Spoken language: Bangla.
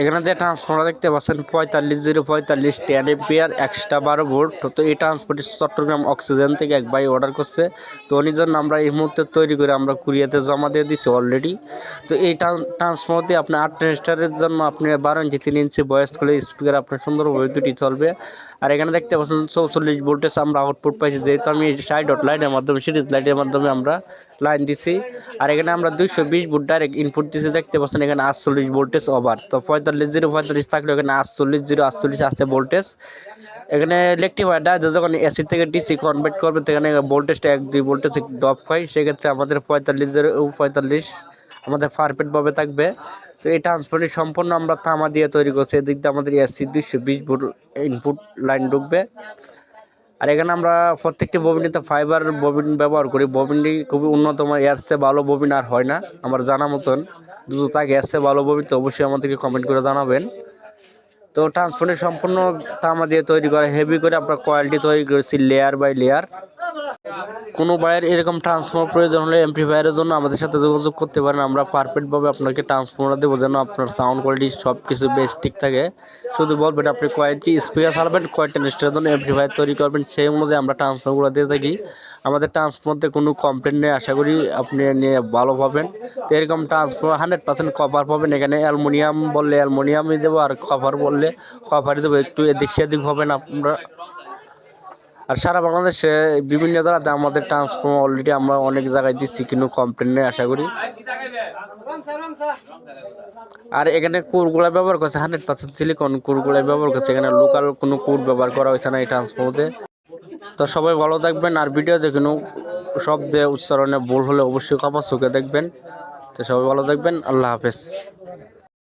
এখানে যে ট্রান্সফর্মার দেখতে পাচ্ছেন, পঁয়তাল্লিশ জিরো পঁয়তাল্লিশ টেন এম্পিয়ার একশো বারো ভোল্ট তো এই ট্রান্সপোর্ট চট্টগ্রাম অক্সিজেন থেকে এক ভাই অর্ডার করছে। তো উনি জন্য আমরা এই মুহূর্তে তৈরি করে আমরা কুরিয়াতে জমা দিয়ে দিছি অলরেডি তো এই ট্রান্সফর্মার দিয়ে আপনি আট ট্রানজিস্টারের জন্য আপনি বারো ইঞ্চি, তিন ইঞ্চি বয়স করে স্পিকার আপনার সুন্দরভাবে দুটি চলবে। আর এখানে দেখতে পাচ্ছেন, চৌচল্লিশ ভোল্টেজ আমরা আউটপুট পাইছি। যেহেতু আমি সাইড ডট লাইনের মাধ্যমে সিরিজ লাইটের মাধ্যমে আমরা লাইন দিছি। আর এখানে আমরা দুইশো বিশ ভোল্ট ডাইরেক্ট ইনপুট দিছি, দেখতে পাচ্ছেন এখানে আটচল্লিশ ভোল্টেজ ওভার তো পঁয়তাল্লিশ জিরো, পঁয়তাল্লিশ থাকলে এখানে আটচল্লিশ জিরো, আটচল্লিশ আছে ভোল্টেজ এখানে ইলেকট্রিফায়ার ডাইরেক্ট যখন এসি থেকে ডিসি কনভার্ট করবে, তো এখানে ভোল্টেজটা এক, দুই ভোল্টেজ ড্রপ হয়। সেক্ষেত্রে আমাদের পঁয়তাল্লিশ জিরো পঁয়তাল্লিশ আমাদের পারফেক্টভাবে থাকবে। তো এই ট্রান্সফারটি সম্পূর্ণ আমরা তামা দিয়ে তৈরি করছি। এদিক দিয়ে আমাদের এসি দুইশো বিশ ভোল্ট ইনপুট লাইন ঢুকবে। আর এখানে আমরা প্রত্যেকটি ববিনিতে ফাইবার ববিন ব্যবহার করি। ববিনটি খুবই উন্নত এর ভালো ববিন আর হয় না, আমার জানা মতন। দুটো তাকে এর ভালো ববিন, তো অবশ্যই আমাদেরকে কমেন্ট করে জানাবেন। তো ট্রান্সপোর্টের সম্পূর্ণ তামা দিয়ে তৈরি করা হেভি করে আমরা কোয়ালিটি তৈরি করেছি লেয়ার বাই লেয়ার কোনো বাইয়ের এরকম ট্রান্সফর্মার প্রয়োজন হলে এমপ্লিফায়ারের জন্য আমাদের সাথে যোগাযোগ করতে পারেন। আমরা পারফেক্টভাবে আপনাকে ট্রান্সফর্মার দেবো যেন আপনার সাউন্ড কোয়ালিটি সব কিছু বেশ ঠিক থাকে। শুধু বলবেন, আপনি কয়েকটি স্পিকার চালাবেন কয়েকটা নিশ্চয়ের জন্য এমপ্লিফায়ার তৈরি করবেন। সেই অনুযায়ী আমরা ট্রান্সফর্মারগুলো দিয়ে থাকি। আমাদের ট্রান্সফর্মারতে কোনো কমপ্লেন নেই, আশা করি আপনি নিয়ে ভালো পাবেন। তো এরকম ট্রান্সফর্মার হান্ড্রেড পার্সেন্ট কভার পাবেন। এখানে অ্যালমোনিয়াম বললে অ্যালমোনিয়ামই দেবো আর কভার বললে কভারই দেবো। একটু এদিক সেদিক হবেন আপনারা। আর সারা বাংলাদেশে বিভিন্ন জায়গাতে আমাদের ট্রান্সফর্মার অলরেডি আমরা অনেক জায়গায় দিচ্ছি, কিন্তু কমপ্লেন নেই, আশা করি। আর এখানে কুরগুলা ব্যবহার করছে হান্ড্রেড পার্সেন্ট সিলিকন কুরগুলা ব্যবহার করছে, এখানে লোকাল কোনো কুর ব্যবহার করা হয়েছে না এই ট্রান্সফর্মারে তো সবাই ভালো থাকবেন, আর ভিডিও দেখুন শব্দে উচ্চারণে ভুল হলে অবশ্যই ক্ষমা চোখে দেখবেন। তো সবাই ভালো থাকবেন, আল্লাহ হাফেজ।